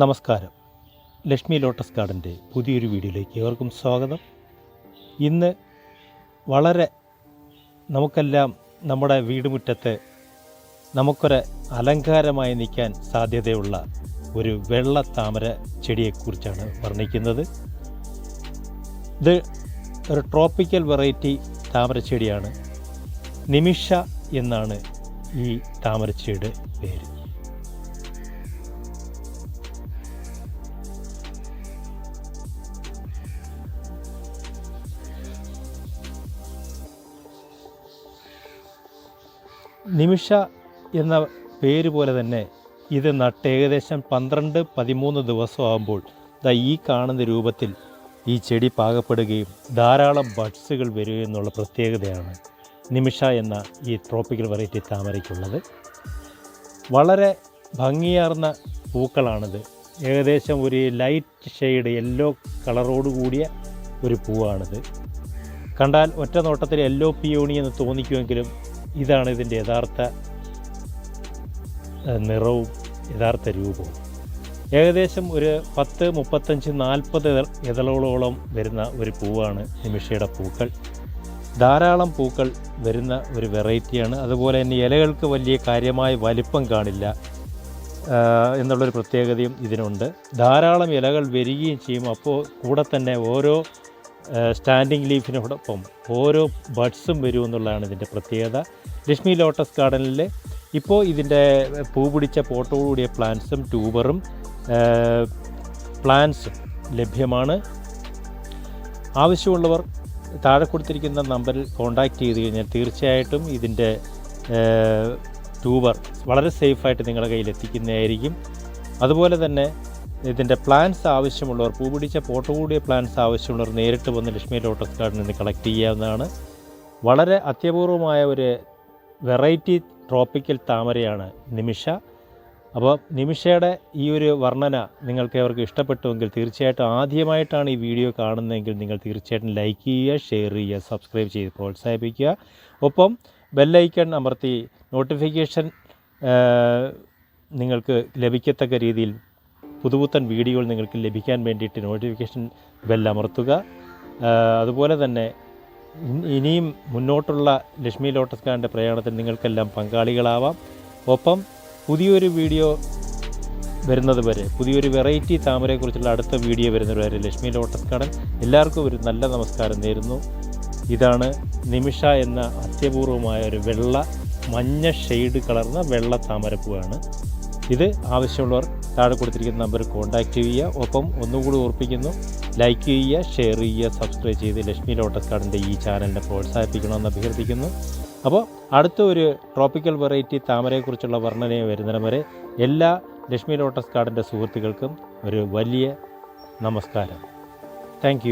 നമസ്കാരം. ലക്ഷ്മി ലോട്ടസ് ഗാർഡന്റെ പുതിയൊരു വീഡിയോയിലേക്ക് ഏവർക്കും സ്വാഗതം. ഇന്ന് വളരെ നമുക്കെല്ലാം നമ്മുടെ വീടുമുറ്റത്ത് നമുക്കൊരു അലങ്കാരമായി നിൽക്കാൻ സാധ്യതയുള്ള ഒരു വെള്ള താമര ചെടിയെക്കുറിച്ചാണ് വർണിക്കുന്നത്. ഇത് ഒരു ട്രോപ്പിക്കൽ വെറൈറ്റി താമരച്ചെടിയാണ് നിമിഷ എന്നാണ് ഈ താമരച്ചെടിയുടെ പേര്. നിമിഷ എന്ന പേര് പോലെ തന്നെ ഇത് നട്ട് ഏകദേശം പന്ത്രണ്ട് പതിമൂന്ന് ദിവസമാകുമ്പോൾ ദാ ഈ കാണുന്ന രൂപത്തിൽ ഈ ചെടി പാകപ്പെടുകയും ധാരാളം ബഡ്സുകൾ വരികയും എന്നുള്ള പ്രത്യേകതയാണ് നിമിഷ എന്ന ഈ ട്രോപ്പിക്കൽ വെറൈറ്റി താമരയ്ക്കുള്ളത്. വളരെ ഭംഗിയാർന്ന പൂക്കളാണിത്. ഏകദേശം ഒരു ലൈറ്റ് ഷെയ്ഡ് യെല്ലോ കളറോട് കൂടിയ ഒരു പൂവാണിത്. കണ്ടാൽ ഒറ്റ നോട്ടത്തിൽ യെല്ലോ പിയോണി എന്ന് തോന്നിക്കുമെങ്കിലും ഇതാണ് ഇതിന്റെ യഥാർത്ഥ നിറവും യഥാർത്ഥ രൂപവും. ഏകദേശം ഒരു പത്ത് മുപ്പത്തഞ്ച് നാൽപ്പത് ഇതളോളോളം വരുന്ന ഒരു പൂവാണ് നിമിഷയുടെ പൂക്കൾ. ധാരാളം പൂക്കൾ വരുന്ന ഒരു വെറൈറ്റിയാണ്. അതുപോലെ തന്നെ ഇലകൾക്ക് വലിയ കാര്യമായ വലിപ്പം കാണില്ല എന്നുള്ളൊരു പ്രത്യേകതയും ഇതിനുണ്ട്. ധാരാളം ഇലകൾ വരികയും ചെയ്യും. അപ്പോൾ കൂടെ തന്നെ ഓരോ സ്റ്റാൻഡിങ് ലീഫിനോടൊപ്പം ഓരോ ബഡ്സും വരും എന്നുള്ളതാണ് ഇതിന്റെ പ്രത്യേകത. ലക്ഷ്മി ലോട്ടസ് ഗാർഡനിൽ ഇപ്പോൾ ഇതിന്റെ പൂ പിടിച്ച പോട്ടോടുകൂടിയ പ്ലാന്റ്സും ട്യൂബറും പ്ലാന്റ്സും ലഭ്യമാണ്. ആവശ്യമുള്ളവർ താഴെ കൊടുത്തിരിക്കുന്ന നമ്പറിൽ കോൺടാക്റ്റ് ചെയ്ത് കഴിഞ്ഞാൽ തീർച്ചയായിട്ടും ഇതിന്റെ ട്യൂബർ വളരെ സേഫായിട്ട് നിങ്ങളുടെ കയ്യിൽ എത്തിക്കുന്നതായിരിക്കും. അതുപോലെ തന്നെ ഇതിന്റെ പ്ലാൻസ് ആവശ്യമുള്ളവർ പൂ പിടിച്ച പോട്ട് കൂടിയ പ്ലാൻസ് ആവശ്യമുള്ളവർ നേരിട്ട് വന്ന് ലക്ഷ്മി ലോട്ടസ് ഗാർഡനിൽ നിന്ന് കളക്ട് ചെയ്യാവുന്നതാണ്. വളരെ അത്യപൂർവമായ ഒരു വെറൈറ്റി ട്രോപ്പിക്കൽ താമരയാണ് നിമിഷ. അപ്പോൾ നിമിഷയുടെ ഈ ഒരു വർണന നിങ്ങൾക്ക് അവർക്ക് ഇഷ്ടപ്പെട്ടുവെങ്കിൽ തീർച്ചയായിട്ടും ആദ്യമായിട്ടാണ് ഈ വീഡിയോ കാണുന്നതെങ്കിൽ നിങ്ങൾ തീർച്ചയായിട്ടും ലൈക്ക് ചെയ്യുക ഷെയർ ചെയ്യുക സബ്സ്ക്രൈബ് ചെയ്ത് പ്രോത്സാഹിപ്പിക്കുക. ഒപ്പം ബെല്ലൈക്കൺ അമർത്തി നോട്ടിഫിക്കേഷൻ നിങ്ങൾക്ക് ലഭിക്കത്തക്ക രീതിയിൽ പുതുപുത്തൻ വീഡിയോകൾ നിങ്ങൾക്ക് ലഭിക്കാൻ വേണ്ടിയിട്ട് നോട്ടിഫിക്കേഷൻ ബെൽ അമർത്തുക. അതുപോലെ തന്നെ ഇനിയും മുന്നോട്ടുള്ള ലക്ഷ്മി ലോട്ടസ് കാറിന്റെ പ്രയാണത്തിൽ നിങ്ങൾക്കെല്ലാം പങ്കാളികളാവാം. ഒപ്പം പുതിയൊരു വീഡിയോ വരുന്നത് വരെ പുതിയൊരു വെറൈറ്റി താമരയെക്കുറിച്ചുള്ള അടുത്ത വീഡിയോ വരുന്നത് വരെ ലക്ഷ്മി ലോട്ടസ് കാടൻ എല്ലാവർക്കും ഒരു നല്ല നമസ്കാരം നേരുന്നു. ഇതാണ് നിമിഷ എന്ന അത്യപൂർവമായ ഒരു വെള്ള മഞ്ഞ ഷെയ്ഡ് കളർന്ന വെള്ള താമരപ്പൂവാണ്. ഇത് ആവശ്യമുള്ളവർ താഴെ കൊടുത്തിരിക്കുന്ന നമ്പറിൽ കോൺടാക്റ്റ് ചെയ്യുക. ഒപ്പം ഒന്നുകൂടി ഓർപ്പിക്കുന്നു ലൈക്ക് ചെയ്യുക ഷെയർ ചെയ്യുക സബ്സ്ക്രൈബ് ചെയ്ത് ലക്ഷ്മി ലോട്ടസ് കാർഡിന്റെ ഈ ചാനലിനെ പ്രോത്സാഹിപ്പിക്കണമെന്ന് അഭ്യർത്ഥിക്കുന്നു. അപ്പോൾ അടുത്ത ഒരു ട്രോപ്പിക്കൽ വെറൈറ്റി താമരയെക്കുറിച്ചുള്ള വർണനയെ വരുന്നിടം വരെ എല്ലാ ലക്ഷ്മി ലോട്ടസ് കാർഡിന്റെ സുഹൃത്തുക്കൾക്കും ഒരു വലിയ നമസ്കാരം. താങ്ക്